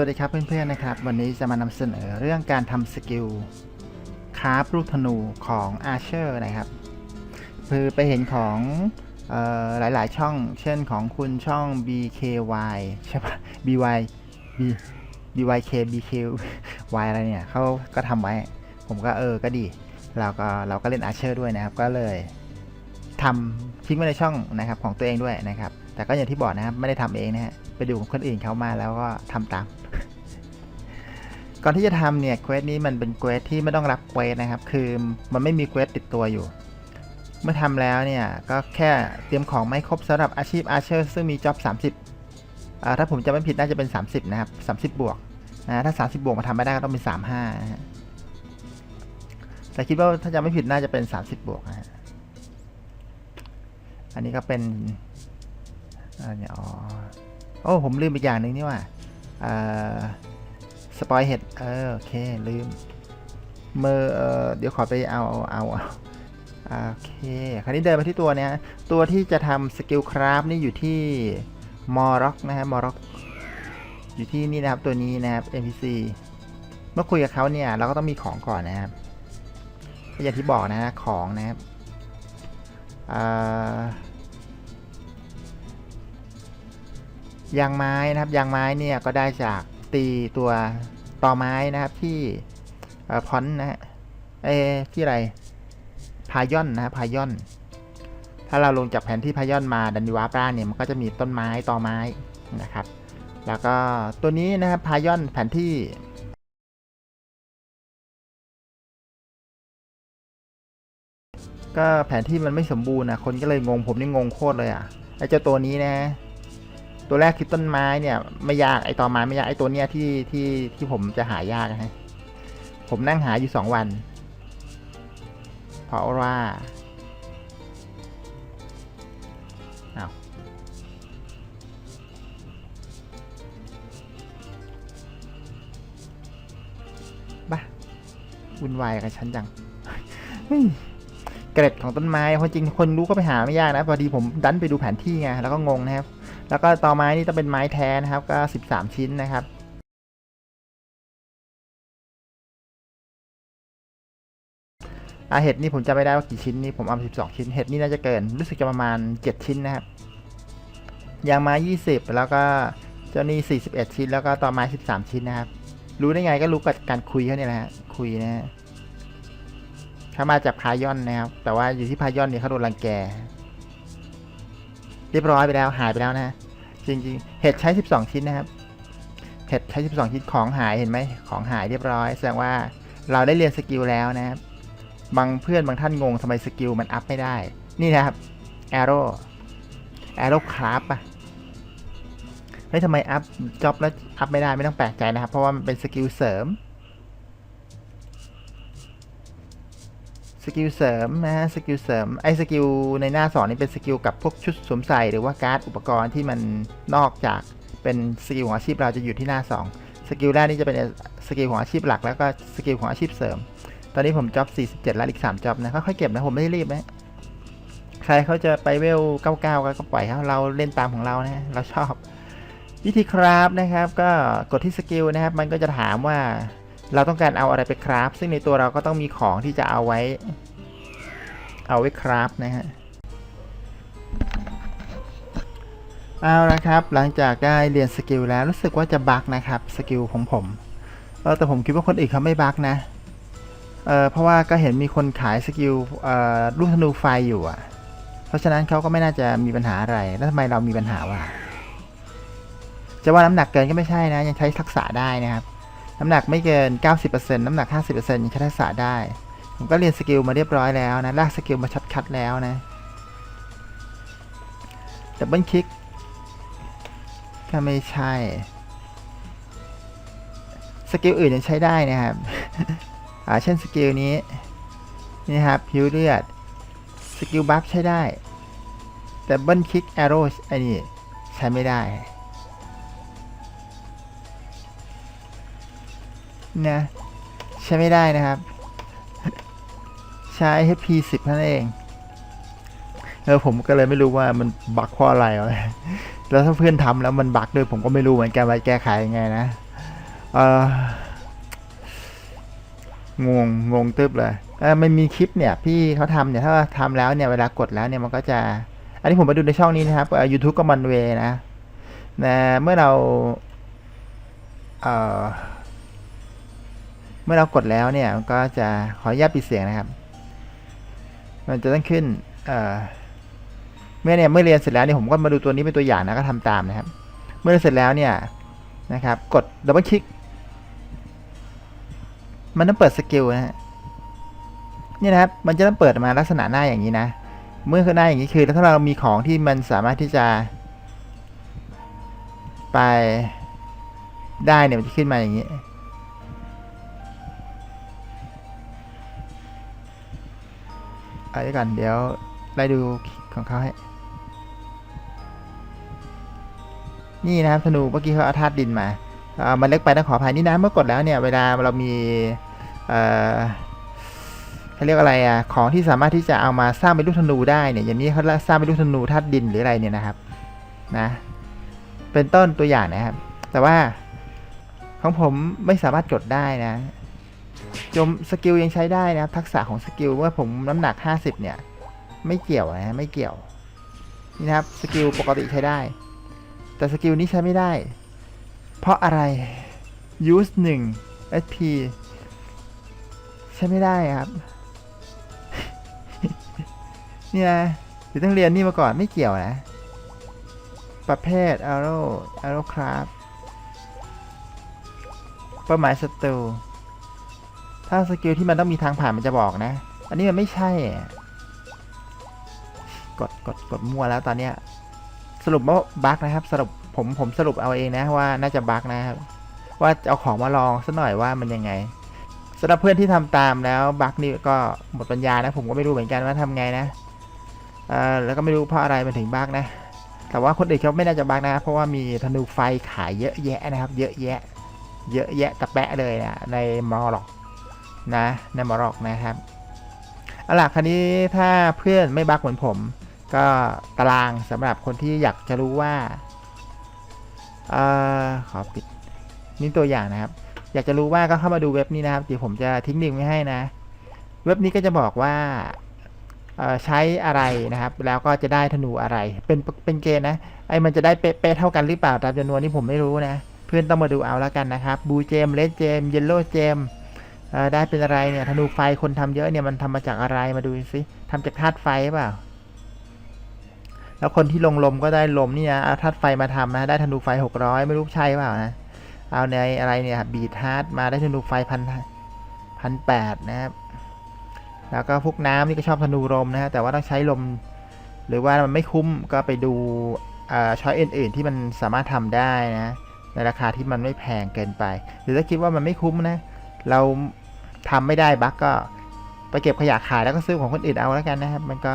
วัสดีครับเพื่อนๆนะครับ วันนี้จะมานำเสนอเรื่องการทำสกิลคราฟลูกธนูของอาเชอร์นะครับ คือไปเห็นของออหลายๆช่อง เช่นของคุณช่อง BKY ใช่ปะ BY B BYK BKY อะไรเนี่ยเขาก็ทำไว้ ผมก็เออก็ดี เราก็เราก็เล่นอาเชอร์ด้วยนะครับ ก็เลยทำทิ้งไว้ในช่องนะครับของตัวเองด้วยนะครับ แต่ก็อย่างที่บอกนะครับไม่ได้ทำเองนะฮะไปดูของคนอื่นเขามาแล้วก็ทำตาม ก่อนที่จะทำเนี่ยเควสนี้มันเป็นเควสที่ไม่ต้องรับเควสนะครับ คือมันไม่มีเควสติดตัวอยู่ เมื่อทำแล้วเนี่ยก็แค่เตรียมของไม่ครบสำหรับอาชีพอาเชอร์ซึ่งมีจ็อบ30อ่าถ้าผมจำไม่ผิดน่าจะเป็น 30 นะครับ 30 บวกนะถ้า 30 บวกมาทำไม่ได้ก็ต้องเป็น 35นะฮะแต่คิดว่าถ้าจำไม่ผิดน่าจะเป็น 30 บวกนะฮะอันนี้ก็เป็น อะไรเนี่ยอ๋อ โอ้ ผมลืมอีกอย่างหนึ่งนี่ว่าอ่าสปอยเห็ดเออโอเค ลืม เมอเออเดี๋ยวขอไปเอาเอาเอาเอาโอเค คราวนี้เดินมาที่ตัวเนี้ยตัวที่จะทำสกิลคราฟนี่อยู่ที่มอร็อกนะฮะมอร็อกอยู่ที่นี่นะครับตัวนี้นะครับ NPC เมื่อคุยกับเขาเนี่ยเราก็ต้องมีของก่อนนะครับอย่างที่บอกนะฮะของนะครับ ยางไม้นะครับยางไม้เนี่ยก็ได้จากตีตัวต่อไม้นะครับที่พอนนะฮะเอยที่อะไรพายอนนะฮะพายอน ถ้าเราลงจากแผนที่พายอนมาดันดิวาปราเนี่ยมันก็จะมีต้นไม้ต่อไม้นะครับ แล้วก็ตัวนี้นะครับพายอนแผนที่ก็แผนที่มันไม่สมบูรณ์นะคนก็เลยงงผมนี่งงโคตรเลยอะไอ้เจ้าตัวนี้นะ ตัวแรกคือต้นไม้เนี่ย ไม่ยากไอต่อไม้ไม่ยากไอตัวเนี้ยที่ที่ที่ผมจะหายากนะฮะผมนั่งหาอยู่สองวัน เพราะว่าอ้าวบ้าวุ่นวายกับฉันจัง เกร็ดของต้นไม้ความจริงคนรู้ก็ไปหาไม่ยากนะพอดีผมดันไปดูแผนที่ไงแล้วก็งงนะครับ แล้วก็ต่อไม้นี่ต้องเป็นไม้แท้นะครับ ก็ 13 ชิ้นนะครับอาเห็ดนี่ผมจำไม่ได้ว่ากี่ชิ้นนี่ผมเอา12 ชิ้นเห็ดนี่น่าจะเกินรู้สึกจะประมาณ 7 ชิ้นนะครับยางไม้ 20 แล้วก็เจ้านี่ 41 ชิ้น แล้วก็ต่อไม้ 13 ชิ้นนะครับ รู้ได้ไงก็รู้กับการคุยเขาเนี่ยแหละฮะคุยนะฮะ เขามาจากพายอนนะครับ แต่ว่าอยู่ที่พายอนเนี่ยเขาโดนรังแก เรียบร้อยไปแล้วหายไปแล้วนะ จริงๆ เห็ดใช้ 12 ชิ้นนะครับ เห็ดใช้ 12 ชิ้นของหายเห็นไหมของหายเรียบร้อย แสดงว่าเราได้เรียนสกิลแล้วนะครับ บางเพื่อนบางท่านงงทำไมสกิลมันอัพไม่ได้ นี่นะครับ arrow arrow คราฟอะเฮ้ยทำไมอัพจ็อบแล้วอัพไม่ได้ไม่ต้องแปลกใจนะครับ เพราะว่ามันเป็นสกิลเสริม สกิลเสริมนะฮะสกิลเสริมไอ้สกิลในหน้าสอนนี่เป็นสกิลกับพวกชุดสวมใส่หรือว่าการ์ดอุปกรณ์ที่มันนอกจากเป็นสกิลของอาชีพเราจะอยู่ที่หน้า 2 สกิลแรกนี่จะเป็นสกิลของอาชีพหลักแล้วก็สกิลของอาชีพเสริม ตอนนี้ผมจ็อบ47 แล้วอีก3จ็อบนะค่อยๆเก็บนะผมไม่ได้รีบนะใครเขาจะไปเวล99ก็ปล่อยเขาเราเล่นตามของเรานะเราชอบวิธีคราฟนะครับ ก็กดที่สกิลนะครับ มันก็จะถามว่า เราต้องการเอาอะไรไปคราฟซึ่งในตัวเราก็ต้องมีของที่จะเอาไว้ เอาไว้คราฟนะฮะเอาละครับ หลังจากได้เรียนสกิลแล้วรู้สึกว่าจะบักนะครับสกิลของผมเออแต่ผมคิดว่าคนอื่นเขาไม่บักนะเออเพราะว่าก็เห็นมีคนขายสกิลเอ่อลูกธนูไฟอยู่อะ เพราะฉะนั้นเขาก็ไม่น่าจะมีปัญหาอะไรแล้วทำไมเรามีปัญหาวะจะว่าน้ำหนักเกินก็ไม่ใช่นะ ยังใช้ทักษะได้นะครับ น้ำหนักไม่เกิน 90%น้ำหนัก 50%ยังใช้ทักษะได้ ผมก็เรียนสกิลมาเรียบร้อยแล้วนะ ลากสกิลมาชัดคัดแล้วนะดับเบิลคลิกก็ไม่ใช่ สกิลอื่นยังใช้ได้นะครับ อ่า เช่นสกิลนี้ นี่ครับพิวเลือด สกิลบัฟใช้ได้ แต่เบิลคลิกแอโร่ไอ้นี่ใช้ไม่ได้ นะใช้ไม่ได้นะครับ ใช้ HP 10นั่นเองแล้วผมก็เลยไม่รู้ว่ามันบั๊กเพราะอะไรแล้วถ้าเพื่อนทำแล้วมันบั๊กด้วยผมก็ไม่รู้เหมือนกันว่าแก้ไขยังไงนะเอองงงงตึ๊บเลยเออมันมีคลิปเนี่ยพี่เขาทำเนี่ยถ้าทำแล้วเนี่ยเวลากดแล้วเนี่ยมันก็จะ อันนี้ผมมาดูในช่องนี้นะครับเอ่อ YouTube ก็มันเวนะนะเมื่อเรา เอ่อ เมื่อเรากดแล้วเนี่ยมันก็จะขออนุญาตปิดเสียงนะครับ มันจะต้องขึ้นเมื่อเนี่ยเมื่อเรียนเสร็จแล้วเนี่ยผมก็มาดูตัวนี้เป็นตัวอย่างนะก็ทำตามนะครับ เมื่อเรียนเสร็จแล้วเนี่ยนะครับ กดดับเบิลคลิก มันต้องเปิดสกิลนะฮะนี่นะครับ มันจะต้องเปิดมาลักษณะหน้าอย่างนี้นะ เมื่อหน้าอย่างนี้คือถ้าเรามีของที่มันสามารถที่จะ ไปได้เนี่ยมันจะขึ้นมาอย่างนี้ ไว้ก่อนเดี๋ยวไล่ดูของเขาให้ นี่นะครับธนูเมื่อกี้เขาเอาธาตุดินมาอ่อมันเล็กไปต้องขออภัยนี่นะเมื่อกดแล้วเนี่ยเวลาเรามีเอ่อเขาเรียกอะไรอะของที่สามารถที่จะเอามาสร้างเป็นลูกธนูได้เนี่ยอย่างนี้เขาสร้างเป็นลูกธนูธาตุดินหรืออะไรเนี่ยนะครับนะเป็นต้นตัวอย่างนะครับ แต่ว่าของผมไม่สามารถจดได้นะ จมสกิลยังใช้ได้นะครับ ทักษะของสกิลเมื่อผมน้ำหนัก 50 เนี่ย ไม่เกี่ยวนะไม่เกี่ยว นี่นะครับสกิลปกติใช้ได้ แต่สกิลนี้ใช้ไม่ได้ เพราะอะไร use 1 SP ใช้ไม่ได้ครับนี่นะเดี๋ยวต้องเรียนนี่มาก่อนไม่เกี่ยวนะ ประเภท arrow arrow craft เป้าหมายศัตรู ถ้าสกิลที่มันต้องมีทางผ่านมันจะบอกนะ อันนี้มันไม่ใช่ กดกดกดมั่วแล้วตอนเนี้ย สรุปว่าบั๊กนะครับ สรุปผมผมสรุปเอาเองนะว่าน่าจะบั๊กนะครับ ว่าเอาของมาลองสักหน่อยว่ามันยังไงสำหรับเพื่อนที่ทำตามแล้วบั๊กนี่ก็หมดปัญญานะ ผมก็ไม่รู้เหมือนกันว่าทำไงนะเอ่อแล้วก็ไม่รู้เพราะอะไรมันถึงบั๊กนะ แต่ว่าคนอื่นเขาไม่น่าจะบั๊กนะ เพราะว่ามีธนูไฟขายเยอะแยะนะครับ เยอะแยะ เยอะแยะตะแปะเลยนะในมอลอก นะในมอลอกนะครับเอาล่ะคราวนี้ถ้าเพื่อนไม่บักเหมือนผม ก็ตารางสำหรับคนที่อยากจะรู้ว่าเออขอปิดนี่ตัวอย่างนะครับ อยากจะรู้ว่าก็เข้ามาดูเว็บนี้นะครับเดี๋ยวผมจะทิ้งลิงก์ไว้ให้นะ เว็บนี้ก็จะบอกว่าใช้อะไรนะครับ แล้วก็จะได้ธนูอะไร เป็นเป็นเกณฑ์นะไอ้มันจะได้เป๊ะเท่ากันหรือเปล่าตามจำนวนนี่ผมไม่รู้นะ เพื่อนต้องมาดูเอาแล้วกันนะครับบูเจมเลดเจมเยลโล่เจม ได้เป็นอะไรเนี่ยธนูไฟคนทำเยอะเนี่ยมันทำมาจากอะไรมาดูสิทำจากธาตุไฟเปล่า แล้วคนที่ลงลมก็ได้ลมนี่นะเอาธาตุไฟมาทำนะได้ธนูไฟหกร้อยไม่รู้ใช่เปล่านะเอาในอะไรเนี่ยบีทฮาร์ดมาได้ธนูไฟพันพันแปดนะครับแล้วก็พวกน้ำนี่ก็ชอบธนูลมนะฮะแต่ว่าต้องใช้ลม หรือว่ามันไม่คุ้มก็ไปดูช้อยอื่น ๆ ที่มันสามารถทำได้นะในราคาที่มันไม่แพงเกินไป หรือถ้าคิดว่ามันไม่คุ้มนะ เราทำไม่ได้บั๊กก็ไปเก็บขยะขายแล้วก็ซื้อของคนอื่นเอาแล้วกันนะครับ มันก็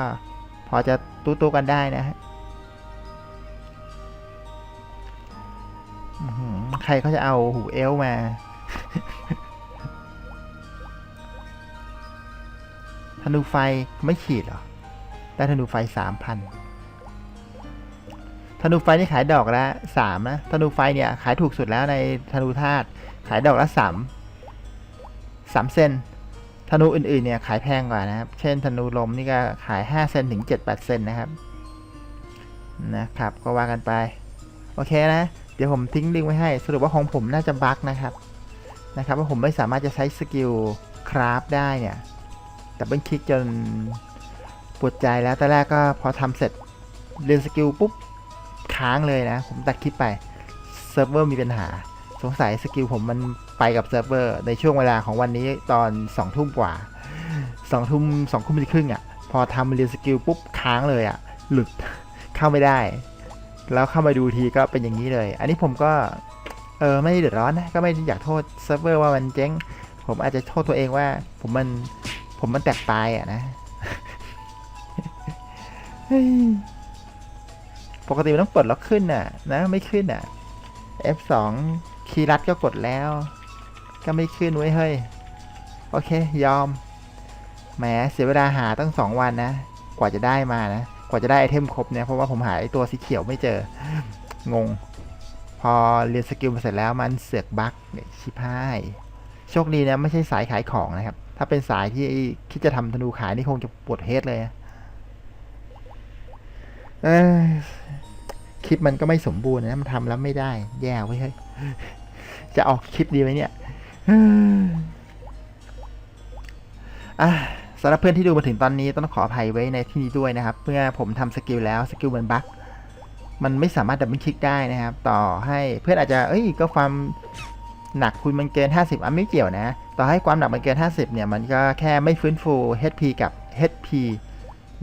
พอจะตู้ตู้กันได้นะฮะใครเขาจะเอาหูเอลมาธนูไฟไม่ขีดเหรอ ได้ธนูไฟสามพันธนูไฟนี่ขายดอกละสามนะ ธนูไฟเนี่ยขายถูกสุดแล้วในธนูธาตุขายดอกละสาม สามเซนธนูอื่นๆเนี่ยขายแพงกว่านะครับ เช่นธนูลมนี่ก็ขายห้าเซนถึงเจ็ดแปดเซนนะครับ นะครับ ก็ว่ากันไป โอเคนะ เดี๋ยวผมทิ้งลิงก์ไว้ให้ สรุปว่าของผมน่าจะบั๊กนะครับ นะครับว่าผมไม่สามารถจะใช้สกิลคราฟได้เนี่ยแต่เป็นคลิกจนปวดใจแล้วแต่แรกก็พอทำเสร็จเรียนสกิลปุ๊บค้างเลยนะ ผมตัดคลิปไป เซิร์ฟเวอร์มีปัญหา สงสัยสกิลผมมัน ไปกับเซิร์ฟเวอร์ในช่วงเวลาของวันนี้ตอนสองทุ่มกว่าสองทุ่มสองทุ่มครึ่งอะ่ะ พอทำเรียนสกิลปุ๊บค้างเลยอะ่ะ หลุดเข้าไม่ได้ แล้วเข้ามาดูทีก็เป็นอย่างนี้เลย อันนี้ผมก็เออไม่ไเดือดร้อนนะ ก็ไม่อยากโทษเซิร์ฟเวอร์ว่ามันเจ๊ง ผมอาจจะโทษตัวเองว่า ผมมันผมมันแตกปลายอะนะปกติมันต้องปลดล็อกขึ้นน่ะ นะ ไม่ขึ้นอะ F2 คีย์รัดก็กดแล้ว ก็ไม่ขึ้นไว้ยเฮ้ย โอเค ยอม แหม เสียเวลาหาตั้งสองวันนะ กว่าจะได้มานะ กว่าจะได้ไอเทมครบเนี่ย เพราะว่าผมหาไอตัวสีเขียวไม่เจอ งง พอเรียนสกิลมาเสร็จแล้วมันเสือกบั๊กเนี่ยชิบหาย โชคดีนะ ไม่ใช่สายขายของนะครับ ถ้าเป็นสายที่คิดจะทำธนูขายนี่คงจะปวดเฮดเลยเอ้ยคลิปมันก็ไม่สมบูรณ์นะ มันทำแล้วไม่ได้ แย่ไว้เฮ้ย จะออกคลิปดีไหมเนี่ย สำหรับเพื่อนที่ดูมาถึงตอนนี้ต้องขออภัยไว้ในที่นี้ด้วยนะครับ เมื่อผมทำสกิลแล้วสกิลมันบั๊กมันไม่สามารถดับเบิลคลิกได้นะครับ ต่อให้เพื่อนอาจจะ เอ้ย ก็ความหนักคุณมันเกิน 50อะไม่เกี่ยวนะ ต่อให้ความหนักมันเกิน 50 เนี่ย มันก็แค่ไม่ฟื้นฟู HP กับ HP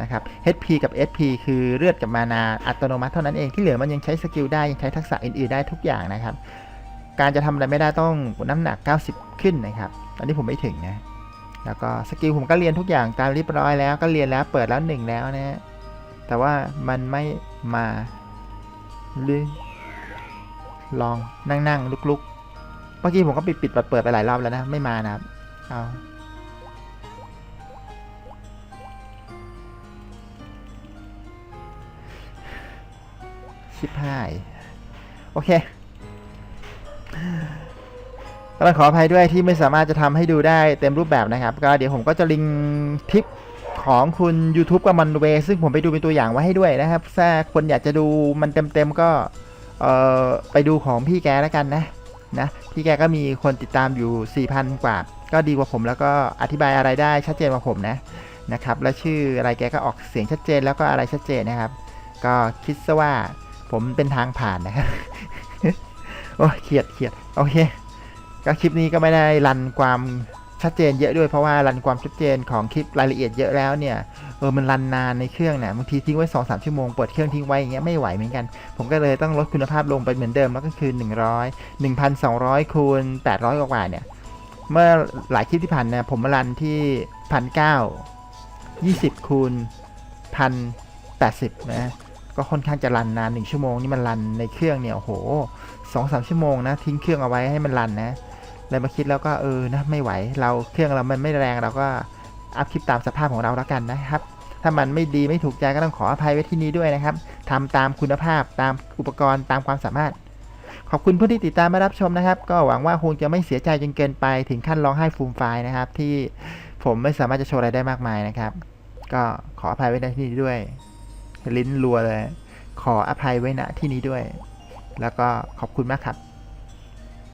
นะครับ HP กับ SP คือเลือดกับมานาอัตโนมัติเท่านั้นเองที่เหลือมันยังใช้สกิลได้ยังใช้ทักษะอื่นๆได้ทุกอย่างนะครับ การจะทำอะไรไม่ได้ต้องน้ำหนัก 90 ขึ้นนะครับตอนนี้ผมไม่ถึงนะ แล้วก็สกิลผมก็เรียนทุกอย่างตามเรียบร้อยแล้วก็เรียนแล้วเปิดแล้วหนึ่งแล้วนะฮะแต่ว่ามันไม่มาหรือลองนั่งนั่งลุกลุกๆเมื่อกี้ผมก็ปิดปิดเปิดเปิดไปหลายรอบแล้วนะ ไม่มานะครับ เอาชิบหาย โอเค ก็ต้องขออภัยด้วยที่ไม่สามารถจะทำให้ดูได้เต็มรูปแบบนะครับ ก็เดี๋ยวผมก็จะลิงก์ทริปของคุณ YouTube กับมันเว ซึ่งผมไปดูเป็นตัวอย่างไว้ให้ด้วยนะครับ ถ้าคนอยากจะดูมันเต็มๆก็เออไปดูของพี่แกแล้วกันนะนะพี่แกก็มีคนติดตามอยู่ 4,000 กว่า ก็ดีกว่าผมแล้วก็อธิบายอะไรได้ชัดเจนกว่าผมนะนะครับ แล้วชื่ออะไรแกก็ออกเสียงชัดเจนแล้วก็อะไรชัดเจนนะครับ ก็คิดซะว่าผมเป็นทางผ่านนะครับ โอ้เครียดเครียดโอเค ก็คลิปนี้ก็ไม่ได้รันความชัดเจนเยอะด้วยเพราะว่ารันความชัดเจนของคลิปรายละเอียดเยอะแล้วเนี่ยเออมันรันนานในเครื่องเนี่ยบางทีทิ้งไว้2อสชั่วโมงเปิดเครื่องทิ้งไว้อย่างเงี้ยไม่ไหวเหมือนกัน ผมก็เลยต้องลดคุณภาพลงไปเหมือนเดิมแล้วก็คือ 100 1,200คูณ800 กว่าเนี่ยเมื่อหลายคลิปที่ผ่านเนี่ยผมมารันที่พันเก้ายี่สิบคูณพันแปดสิบนะก็ค่อนข้างจะรันนานหนึ่งชั่วโมงนี่มันรันในเครื่องเนี่ยโอ้โหสองสามชั่วโมงนะทิ้งเครื่องเอาไว้ให้มันรันนะ เลยมาคิดแล้วก็เออนะไม่ไหวเราเครื่องเรามันไม่แรงเราก็อัพคลิปตามสภาพของเราแล้วกันนะครับ ถ้ามันไม่ดีไม่ถูกใจก็ต้องขออภัยไว้ที่นี้ด้วยนะครับทำตามคุณภาพตามอุปกรณ์ตามความสามารถ ขอบคุณผู้ที่ติดตามมารับชมนะครับ ก็หวังว่าคงจะไม่เสียใจจนเกินไปถึงขั้นร้องไห้ฟูมไฟล์นะครับ ที่ผมไม่สามารถจะโชว์อะไรได้มากมายนะครับ ก็ขออภัยไว้ในที่นี้ด้วย ลิ้นรัวเลย ขออภัยไว้ณที่นี้ด้วย แล้วก็ขอบคุณมากครับ